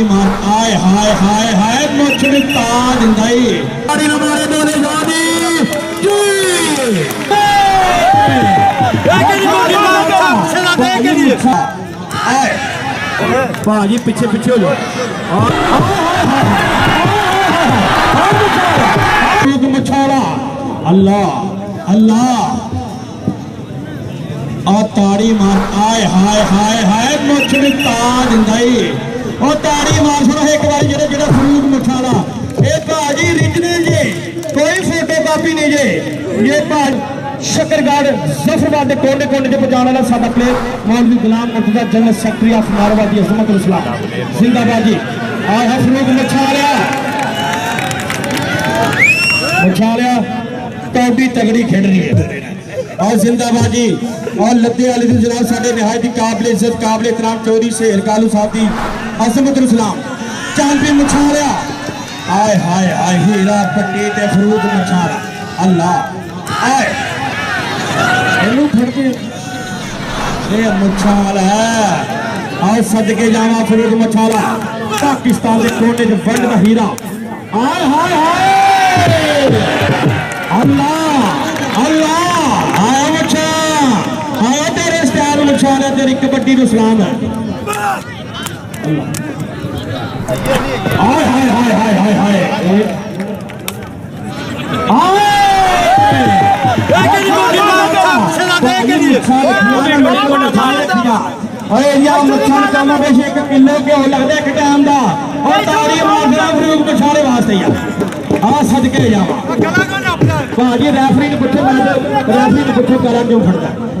مان آئے ہائے ہائے ہائےولہ اللہ تاری مار آئے ہائے ہائے ہائے تندائی ਉਹ ਤਾੜੀ ਮਾਰ ਸੁਣੋ, ਇੱਕ ਵਾਰੀ ਜਿਹੜਾ ਜਿਹੜਾ ਫਰੂਕ ਮਛਾੜਾ ਇਹ ਭਾਜੀ ਰਿਜਨਲ ਜੇ, ਕੋਈ ਫੋਟੋ ਕਾਪੀ ਨਹੀਂ ਜੇ। ਇਹ ਭਾਜ ਸ਼ਕਰਗੜ ਜ਼ਫਰਵਾਦ ਕੋਨੇ ਕੋਨੇ ਚ ਪਹੁੰਚਾਉਣ ਵਾਲਾ ਸਾਡਾ player Maulvi Ghulam Murtaza general secretary of Marwadi Azmat Islam ਜ਼ਿੰਦਾਬਾਦ ਜੀ। ਆਹ ਹੈ ਫਰੂਕ ਮਛਾੜਿਆ ਮਛਾਲਿਆ ਕੌਡੀ ਤਗੜੀ ਖੇਡ ਰਹੀ ਹੈ। اور زندہ بادی اور لدے علی دن جناب ساڑھے نہایت قابل عزت، قابل احترام چوری سے ارکالو صاحب دی عظمت الاسلام چاند پہ مچھاریا آئے آئے آئے، ہیرا پٹی تے مچھا رہا اللہ۔ آئے۔ انہوں پھڑکے کے۔ یہ مچھارا ہے آئے صدقے جامعہ فرود مچھارا پاکستان دے کونے جو ورلڈ دا آئے آئے آئے۔ اللہ۔ اللہ۔ دا تیری کبڈی نو سلام ہے ہائے ہائے ہائے ہائے ہائے ہائے ارے یا مچھان کا مبیش ایک کلو کے ہو لگ دے ایک ٹائم دا اور تاری مار گرام روپ مچھارے واسطے یا آ صدقے جاوا باجی ریفری نے پوچھو میں ریفری نے پوچھو کرن کیوں کھڑتا ہے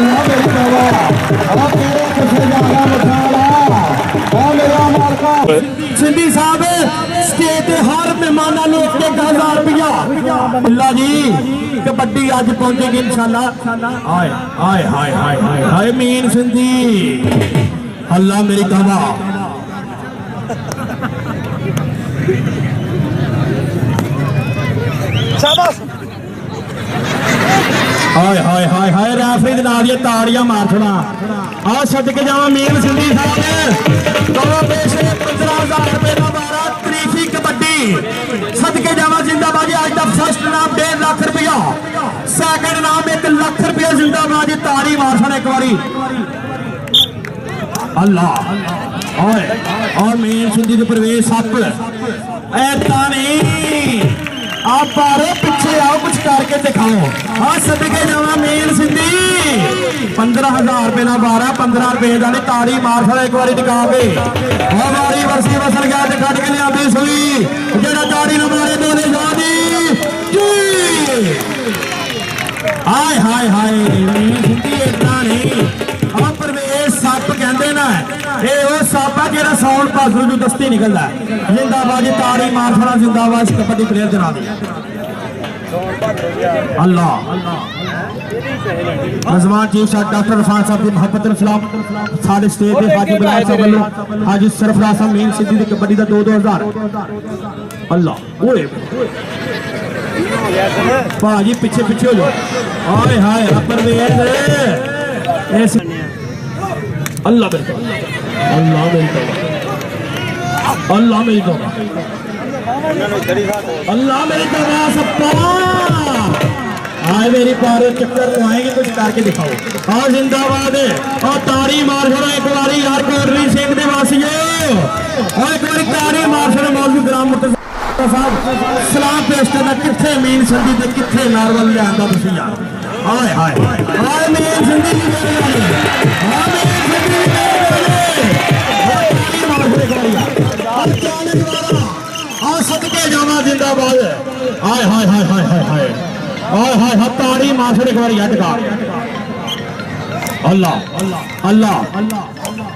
اللہ میری سندھی صاحب سٹیٹ ہر مہمانہ لوگ کے اللہ جی کبڈی آج پہنچے گی انشاءاللہ۔ آئے آئے آئے آئے آئے آئے مین سندھی۔ اللہ میری کبا ہائے ہائے ہائے ہائے ریفری دے نال یہ تاڑیاں مار چھڑا آ صدق جاواں میر سندھی صاحب دو پیشے 15000 روپے دا بارہ تریفی کبڈی صدقے جاواں زندہ باد اج دا فرسٹ نام 1.5 لاکھ روپیہ سیکنڈ نام 1 لاکھ روپیہ زندہ باد تاڑی مار چھڑا ایک واری اللہ اور اور مین سندھی دے پرویز سپ اے تانی آپ پارو پیچھے آؤ کچھ کر کے دکھاؤ ہاں سب کے جانا سندھی پندرہ ہزار روپے نہ بارہ پندرہ روپے دانے تاری مار سڑا ایک باری ٹکا پے ہماری ورسی وصل گیا دکھا کے لیا سوئی ہوئی تاری نہ مارے دونے زادی جی ہائے ہائے ہائے گراؤنڈ پر سرجو دستی نکل ہے زندہ باد تاری مارفڑا زندہ باد کبڈی پلیئر جناب اللہ رضوان جی شاہد ڈاکٹر رفان صاحب دی محبت رسلام ساڑھے سٹیج پہ حاجی بلائی صاحب اللہ حاجی صرف راسہ مین سیدی دی کپٹی دا دو دو ہزار اللہ اوئے بھاجی پچھے پچھے ہو جو آئے ہائے اپر ویز ایسے اللہ بلکہ اللہ بلکہ اللہ میری توبہ۔ اللہ میری توبہ سبتا آئے میری پارے چکر تو آئیں گے، کچھ کر کے دکھاؤ۔ آہ زندہ باد ہے آہ تاری مارشل ایک باری یار کوری سنگھ دے واسی ہے اور ایک باری تاری مارشل مولوی گرام مرتضی صاحب۔ سلام پیشتے کرنا، کتھے مین سندی تے کتھے نارول لے آندا تسی یار؟ ہائے ہائے ہائے مین سندھی ہائے ہائے ہائے ہائے ہائے ہائے ہائے ہائے ہائے تاری ماں ایک بار یاد کا اللہ اللہ اللہ اللہ